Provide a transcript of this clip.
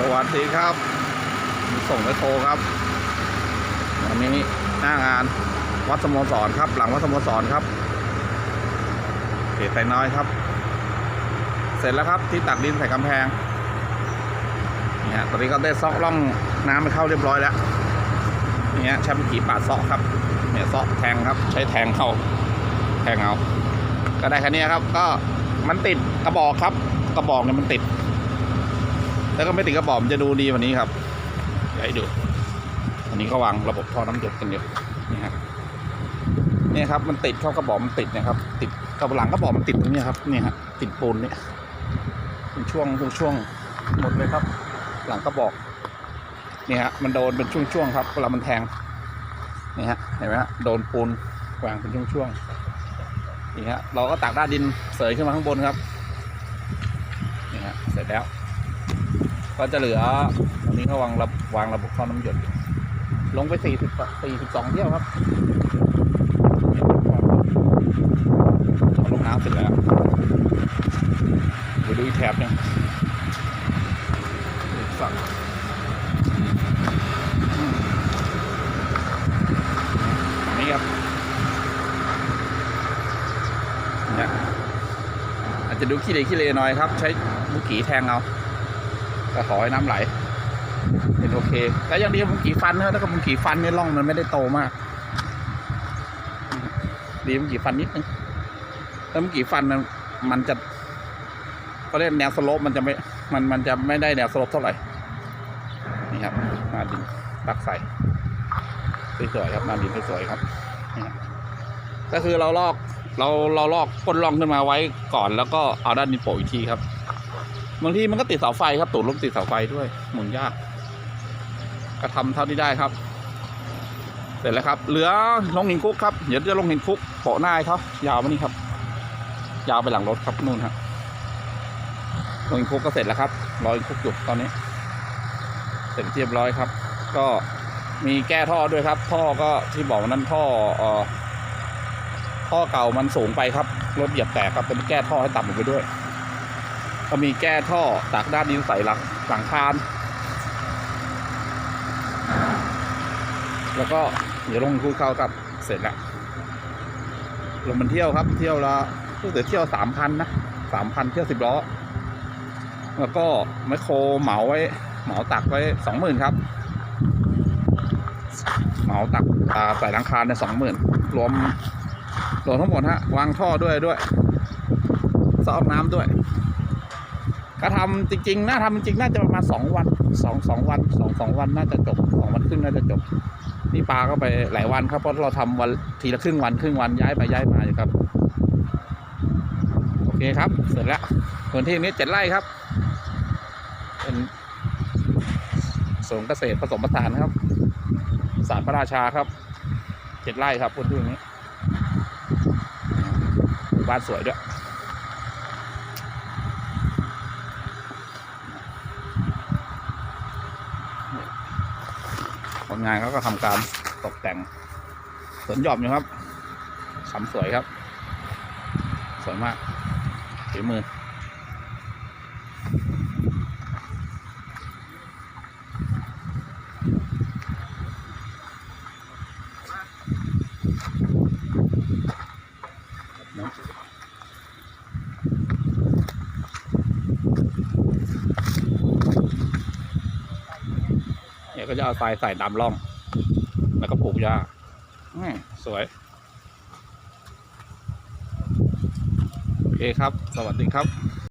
สวัสดีครับ ส่งไปโทรครับวันนี้หน้างานวัดสโมสรครับ หลังวัดสโมสรครับเขตไตน้อยครับ เสร็จแล้วครับที่ตักดินใส่กำแพงเนี่ยตอนนี้ก็ได้ซอกร่องน้ำไปเข้าเรียบร้อยแล้วเนี่ยใช้เมื่อกี้ปาดซอกครับเนี่ยซอกแทงครับใช้แทงเข้าแทงเอาก็ได้แค่นี้ครับ ก็มันติดกระบอกครับ กระบอกเนี่ยมันติด แล้วก็ไม่ติดกระบอกมันจะดูดีกวันนี้ครับเดี๋ยวให้ดูอันนี้ก็วางระบบท่อน้ำหยดกันอยู่นี่ครับเนี่ยครับมันติดเข้ากระบอกมันติดนะครับ ติดกับหลังกระบอกมันติดตรงนี้ครับนี่ฮะติดปูนเนี่ยเป็นช่วงเป็นช่วงหมดเลยครับ หลังกระบอกนี่ฮะมันโดนเป็นช่วงๆครับเวลามันแทงนี่ฮะเห็นไหมฮะโดนปูนวางเป็นช่วงๆนี่ฮะเราก็ตักด้านดินเสยขึ้นมาข้างบนครับนี่ฮะเสร็จแล้ว ก็จะเหลืออันนี้เขาวางระวางระบบท่อน้ำหยดลงไปสี่สิบสี่สิบสองเที่ยวครับเอาลงน้ำเสร็จแล้วไปดูอีกแถบหนึงอีกฝั่งนี่ครับเนี่ยอาจจะดูขี้เลขี้เลหน่อยครับ ใช้มุกี้แทงเอา ก็ขอให้น้ำไหล เป็นโอเคก็ยังดีมุงกี่ฟันนะถ้ากับมุงกี่ฟันเนี่ยร่องมันไม่ได้โตมาก ดีมุงกี่ฟันนิดนึงถ้ามุงกี่ฟันมันมันจะเขาเรียกแนวสโลปมันจะไม่ มันมันจะไม่ได้แนวสโลปเท่าไหร่ นี่ครับมาดินตักใส่สวยๆครับมาดินสวยๆครับนี่ครับก็คือเราลอกเราเราลอกก้นร่องขึ้นมาไว้ก่อนแล้วก็เอาด้านดินโปะอีกทีครับ บางทีมันก็ติดเสาไฟครับตูดลมติดเสาไฟด้วยหมุนยาก ก็ทำเท่าที่ได้ครับ เสร็จแล้วครับ เหลือลงหินคุกครับเดี๋ยวจะลงหินคุกโปะหน้าเขายาวมานี่ครับ ยาวไปหลังรถครับนู่นครับลงหินคุกก็เสร็จแล้วครับรอหินคุกอยู่ตอนนี้ เสร็จเรียบร้อยครับ ก็มีแก้ท่อด้วยครับ ท่อก็ที่บอกวันนั้นท่อเอ่อท่อเก่ามันสูงไปครับรถเหยียบแตกครับเป็นแก้ท่อให้ต่ำลงไปด้วย ก็มีแก้ท่อตากด้านดินใส่หลังหลังคานแล้วก็เดี๋ยวลงคูเข้ากับเสร็จแล้วลงมันเที่ยวครับ เที่ยวละรู้สึกเที่ยวสามพันนะสามพันเที่ยวสิบล้อ แล้วก็ไมโครเหมาไว้เหมาตักไว้สองหมื่นครับ เหมาตักใส่หลังคาในสองหมื่นรวมรวมทั้งหมดฮะวางท่อด้วยด้วยซอกน้ำด้วย ก็ทำจริง ๆ น่าทำจริงน่าจะประมาณสองวันสองสองวันสองสองวันน่าจะจบสองวันครึ่งน่าจะจบ นี่ปลาก็ไปหลายวันครับเพราะเราทำวันทีละครึ่งวันครึ่งวันย้ายไปย้ายมาอยู่ครับ โอเคครับ เสร็จแล้วพื้นที่นี้เจ็ดไร่ครับ เป็นสวนเกษตรผสมผสานครับศาสตร์พระราชาครับเจ็ดไร่ครับพื้นที่นี้บ้านสวยด้วย คนงานเขาก็ทำการตกแต่งสวนหย่อมอยู่ครับสำสวยครับ สวยมากฝีมือ ก็จะเอาทรายใส่ดำร่อง แล้วก็ปลูกหญ้าอืมสวย โอเคครับ สวัสดีครับ